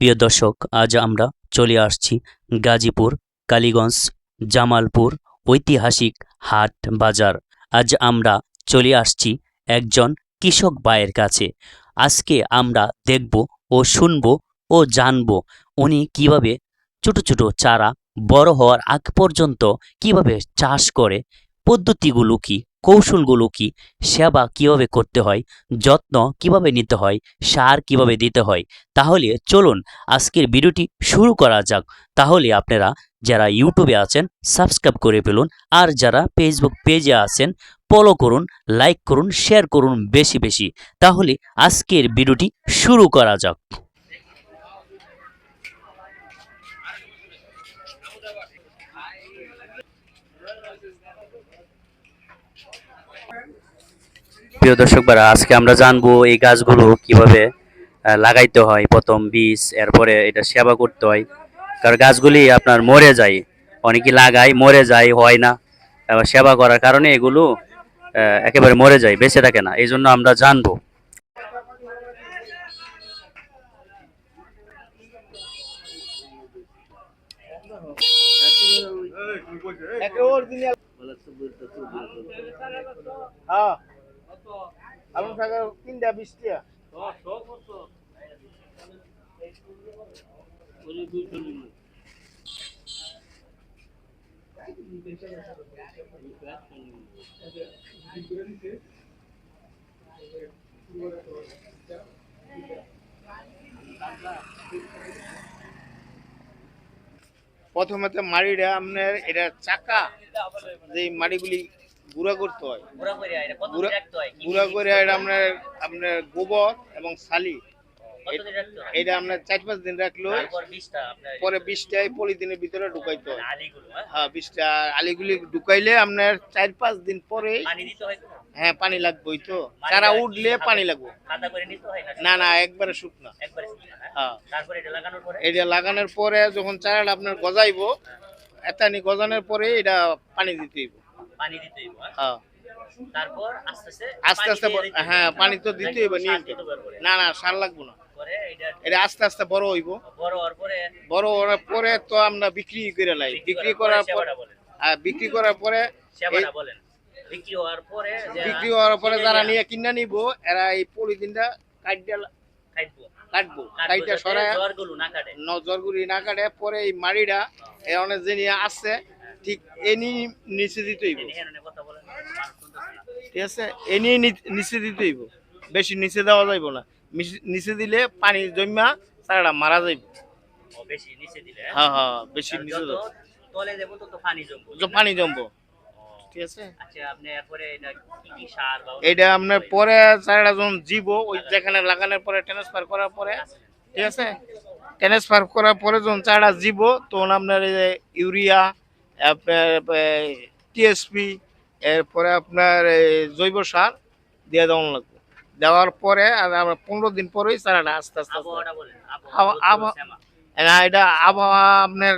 প্রিয় দর্শক, আজ আমরা চলে আসছি গাজীপুর, কালীগঞ্জ, জামালপুর ঐতিহাসিক হাট বাজার। আজ আমরা চলে আসছি একজন কৃষক ভাইয়ের কাছে। আজকে আমরা দেখব ও শুনব ও জানব উনি কীভাবে ছোট ছোট চারা বড় হওয়ার আগ পর্যন্ত কীভাবে চাষ করে, পদ্ধতিগুলো কি। কৌশলগুলো কি? সেবা কীভাবে করতে হয়? যত্ন কীভাবে নিতে হয়? সার কীভাবে দিতে হয়? তাহলে চলুন আজকের ভিডিওটি শুরু করা যাক। তাহলে আপনারা যারা ইউটিউবে আছেন, সাবস্ক্রাইব করে ফেলুন। আর যারা ফেসবুক পেজে আছেন ফলো করুন লাইক করুন শেয়ার করুন বেশি বেশি। তাহলে আজকের ভিডিওটি শুরু করা যাক। প্রিয় দর্শক বারা আজকে আমরা জানব এই গাছগুলো কীভাবে লাগাইতে হয়, প্রথম বীজ, এরপরে এটা সেবা করতে হয়। কারণ গাছগুলি আপনার মরে যায়, অনেকে লাগায়, মরে যায়, হয় না। সেবা করার কারণে এগুলো একেবারে মরে যায়, বেঁচে থাকে না এই জন্য আমরা জানব। হ্যাঁ। আলম শাকের তিনটা বিশ টাকা প্রথমে তো মাড়িটা আপনার এটা চাকা যে মাড়িগুলি গুঁড়া করতে হয়। গুঁড়া করে এটা আপনার আপনার গোবর এবং শালি। এটা আপনার চার পাঁচ দিন রাখল পরে বিষটা এই পলিথিনের ভিতরে ঢুকাইতে হয়। হ্যাঁ? বিষটা আলিগুলি ঢুকাইলে আপনার চার পাঁচ দিন পরে হ্যাঁ পানি লাগবেই তো। চারা উঠলে পানি লাগবে। না? না একবারে শুকনা হ্যাঁ? এটা লাগানোর পরে যখন চারাটা আপনার গজাইবো এতানি গজানোর পরে এটা পানি দিতে হইব। পানি দিতে হইব, হ্যাঁ? হ্যাঁ। তারপর আস্তে আস্তে আস্তে আস্তে হ্যাঁ পানি তো দিতে হইব নিয়মিত। হবে না না সার লাগবো না। এটা আস্তে আস্তে বড় হইব। বড় হওয়ার পরে বড় হওয়ার পরে তো আমরা বিক্রি করে লাই। বিক্রি করার পর আর বিক্রি করার পরে বলেন। বিক্রি হওয়ার পরে যারা বিক্রি হওয়ার পরে যারা নিয়ে কিনা নিব এরা এই পলিথিনটা খাইবো। কাটবো। কাটবো। কাইটা সরায় না কাটে। নজরগুলি না কাটে। পরে এই মাড়িটা এ অনেক যে নিয়ে আসছে ঠিক এনি নিচে দিতে হইব। এনে হেনে কথা বলেন, মানুষ শুনতেছে না। ঠিক আছে? এনি নিচে দিতে হইব। বেশি নিচে দেওয়া যাইব না। নিচে দিলে পানি জমা চারাটা মারা যাইব। বেশি নিচে দিলে, হ্যাঁ? হ্যাঁ হ্যাঁ বেশি নিচে তলে দেবো তত পানি জমবো, ঠিক পানি জমবো। ঠিক আছে? আচ্ছা, আপনি এরপরে এটা কি কি সার বা এটা আপনার পরে চারাটা যখন জীব ওই যেখানে লাগানোর পরে ট্রান্সফার করার পরে। ঠিক আছে? ট্রান্সফার করার পরে যখন জীব তখন আপনার এই ইউরিয়া আপনার টিএসপি এরপরে আপনার জৈব সার দিয়ে দেওয়ান লাগবে। দেওয়ার পরে আর আমরা পনেরো দিন পরেই চারাটা আস্তে আস্তে আবহাওয়া- না এটা আবহাওয়া আপনার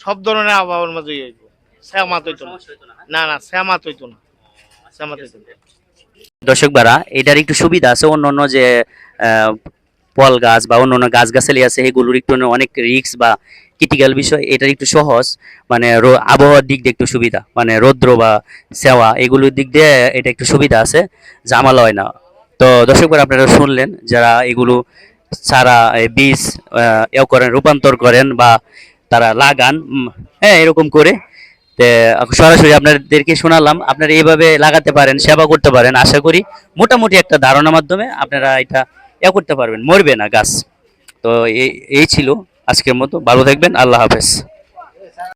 সব ধরনের আবহাওয়ার মধ্যেই হইব। শ্যামাত হইতো না। না, হ্যাঁ? না না শ্যামাত হইতো না। আচ্ছা, হইতো না। দর্শক বারা এটার একটু সুবিধা আছে অন্য অন্য যে আহ, ফল গাছ বা অন্য অন্য গাছ গাছালি আছে সেগুলোর একটু অনেক রিস্ক বা ক্রিটিক্যাল বিষয়, এটার একটু সহজ মানে আবহাওয়ার দিক দিয়ে একটু সুবিধা মানে রৌদ্র বা সেওয়া, এগুলোর দিক দিয়ে এটা একটু সুবিধা আছে জামালা হয় না। তো দর্শক আপনারা শুনলেন, যারা এগুলো সারা বীজ এও করেন, রূপান্তর করেন বা তারা লাগান হ্যাঁ এরকম করে সরাসরি আপনাদেরকে শোনালাম, আপনারা এইভাবে লাগাতে পারেন, সেবা করতে পারেন, আশা করি মোটামুটি একটা ধারণার মাধ্যমে আপনারা এটা এ করতে পারবেন, মরবে না গাছ। তো এই এই ছিল আজকের মতো। ভালো থাকবেন, আল্লাহ হাফেজ।